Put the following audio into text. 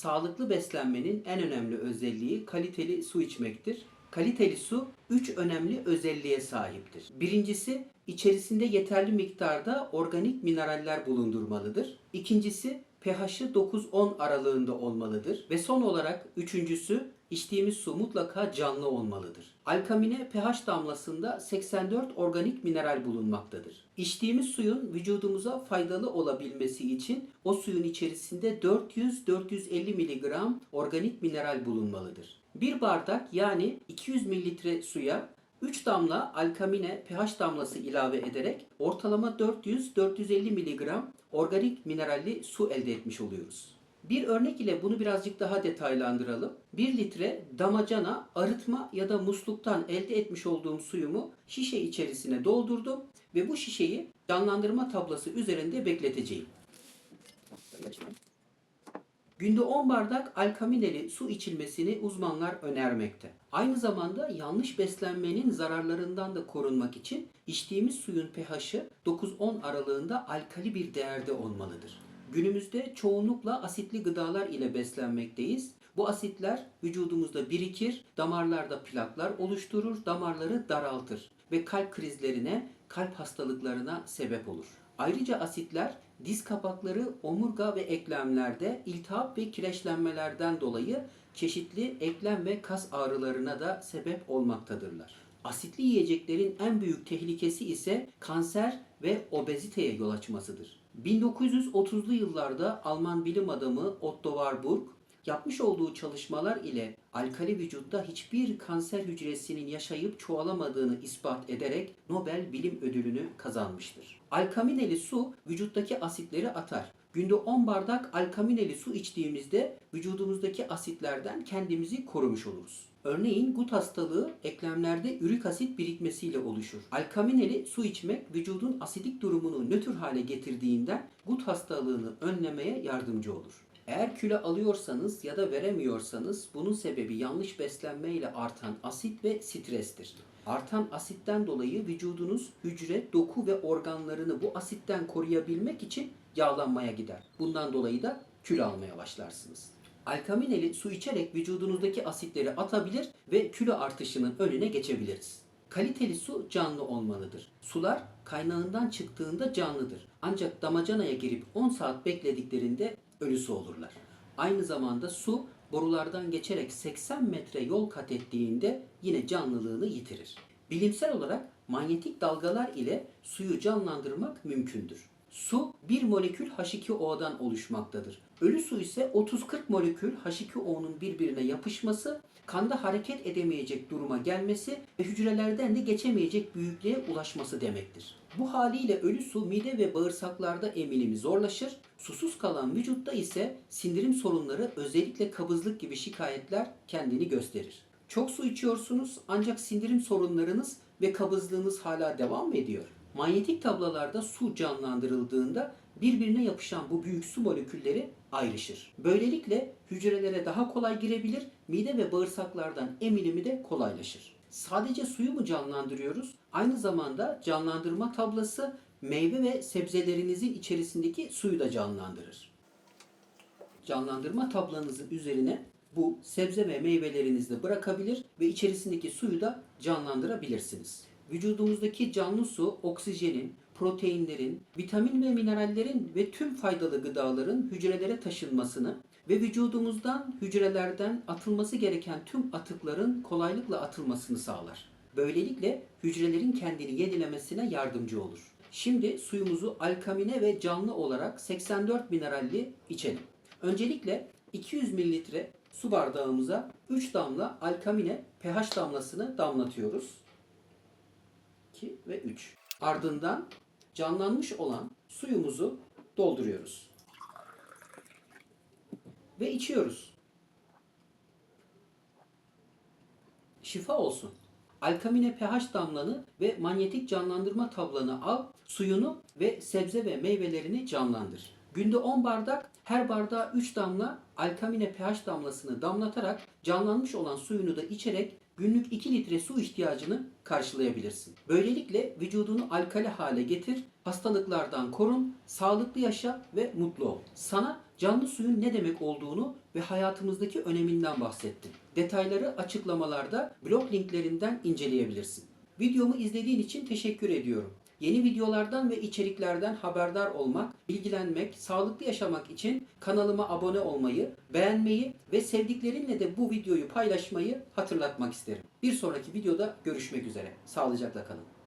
Sağlıklı beslenmenin en önemli özelliği kaliteli su içmektir. Kaliteli su 3 önemli özelliğe sahiptir. Birincisi içerisinde yeterli miktarda organik mineraller bulundurmalıdır. İkincisi pH'i 9-10 aralığında olmalıdır. Ve son olarak üçüncüsü içtiğimiz su mutlaka canlı olmalıdır. Alkamine pH damlasında 84 organik mineral bulunmaktadır. İçtiğimiz suyun vücudumuza faydalı olabilmesi için o suyun içerisinde 400-450 mg organik mineral bulunmalıdır. Bir bardak yani 200 mililitre suya 3 damla alkamine pH damlası ilave ederek ortalama 400-450 mg organik mineralli su elde etmiş oluyoruz. Bir örnek ile bunu birazcık daha detaylandıralım. 1 litre damacana arıtma ya da musluktan elde etmiş olduğum suyumu şişe içerisine doldurdum ve bu şişeyi canlandırma tablası üzerinde bekleteceğim. Günde 10 bardak alkamineli su içilmesini uzmanlar önermekte. Aynı zamanda yanlış beslenmenin zararlarından da korunmak için içtiğimiz suyun pH'i 9-10 aralığında alkali bir değerde olmalıdır. Günümüzde çoğunlukla asitli gıdalar ile beslenmekteyiz. Bu asitler vücudumuzda birikir, damarlarda plaklar oluşturur, damarları daraltır ve kalp krizlerine, kalp hastalıklarına sebep olur. Ayrıca asitler diz kapakları, omurga ve eklemlerde iltihap ve kireçlenmelerden dolayı çeşitli eklem ve kas ağrılarına da sebep olmaktadırlar. Asitli yiyeceklerin en büyük tehlikesi ise kanser ve obeziteye yol açmasıdır. 1930'lu yıllarda Alman bilim adamı Otto Warburg yapmış olduğu çalışmalar ile alkali vücutta hiçbir kanser hücresinin yaşayıp çoğalamadığını ispat ederek Nobel Bilim Ödülünü kazanmıştır. Alkamineli su vücuttaki asitleri atar. Günde 10 bardak alkamineli su içtiğimizde vücudumuzdaki asitlerden kendimizi korumuş oluruz. Örneğin gut hastalığı eklemlerde ürik asit birikmesiyle oluşur. Alkamineli su içmek vücudun asidik durumunu nötr hale getirdiğinden gut hastalığını önlemeye yardımcı olur. Eğer kilo alıyorsanız ya da veremiyorsanız bunun sebebi yanlış beslenme ile artan asit ve strestir. Artan asitten dolayı vücudunuz hücre, doku ve organlarını bu asitten koruyabilmek için yağlanmaya gider. Bundan dolayı da kilo almaya başlarsınız. Alkamineli su içerek vücudunuzdaki asitleri atabilir ve kilo artışının önüne geçebiliriz. Kaliteli su canlı olmalıdır. Sular kaynağından çıktığında canlıdır. Ancak damacanaya girip 10 saat beklediklerinde ölüsü olurlar. Aynı zamanda su borulardan geçerek 80 metre yol kat ettiğinde yine canlılığını yitirir. Bilimsel olarak manyetik dalgalar ile suyu canlandırmak mümkündür. Su bir molekül H2O'dan oluşmaktadır. Ölü su ise 30-40 molekül H2O'nun birbirine yapışması, kanda hareket edemeyecek duruma gelmesi ve hücrelerden de geçemeyecek büyüklüğe ulaşması demektir. Bu haliyle ölü su mide ve bağırsaklarda emilimi zorlaşır, susuz kalan vücutta ise sindirim sorunları özellikle kabızlık gibi şikayetler kendini gösterir. Çok su içiyorsunuz ancak sindirim sorunlarınız ve kabızlığınız hala devam mı ediyor? Manyetik tablalarda su canlandırıldığında birbirine yapışan bu büyük su molekülleri ayrışır. Böylelikle hücrelere daha kolay girebilir, mide ve bağırsaklardan emilimi de kolaylaşır. Sadece suyu mu canlandırıyoruz? Aynı zamanda canlandırma tablası meyve ve sebzelerinizin içerisindeki suyu da canlandırır. Canlandırma tablanızın üzerine bu sebze ve meyvelerinizi bırakabilir ve içerisindeki suyu da canlandırabilirsiniz. Vücudumuzdaki canlı su oksijenin, proteinlerin, vitamin ve minerallerin ve tüm faydalı gıdaların hücrelere taşınmasını ve vücudumuzdan hücrelerden atılması gereken tüm atıkların kolaylıkla atılmasını sağlar. Böylelikle hücrelerin kendini yenilemesine yardımcı olur. Şimdi suyumuzu alkamine ve canlı olarak 84 mineralli içelim. Öncelikle 200 mililitre su bardağımıza 3 damla alkamine pH damlasını damlatıyoruz. 2 ve 3. Ardından canlanmış olan suyumuzu dolduruyoruz. Ve içiyoruz. Şifa olsun. Alkamine pH damlanı ve manyetik canlandırma tablanı al, suyunu ve sebze ve meyvelerini canlandır. Günde 10 bardak, her bardağa 3 damla alkamine pH damlasını damlatarak canlanmış olan suyunu da içerek günlük 2 litre su ihtiyacını karşılayabilirsin. Böylelikle vücudunu alkali hale getir, hastalıklardan korun, sağlıklı yaşa ve mutlu ol. Sana Canlı suyun ne demek olduğunu ve hayatımızdaki öneminden bahsettim. Detayları açıklamalarda blog linklerinden inceleyebilirsin. Videomu izlediğin için teşekkür ediyorum. Yeni videolardan ve içeriklerden haberdar olmak, bilgilenmek, sağlıklı yaşamak için kanalıma abone olmayı, beğenmeyi ve sevdiklerinle de bu videoyu paylaşmayı hatırlatmak isterim. Bir sonraki videoda görüşmek üzere. Sağlıcakla kalın.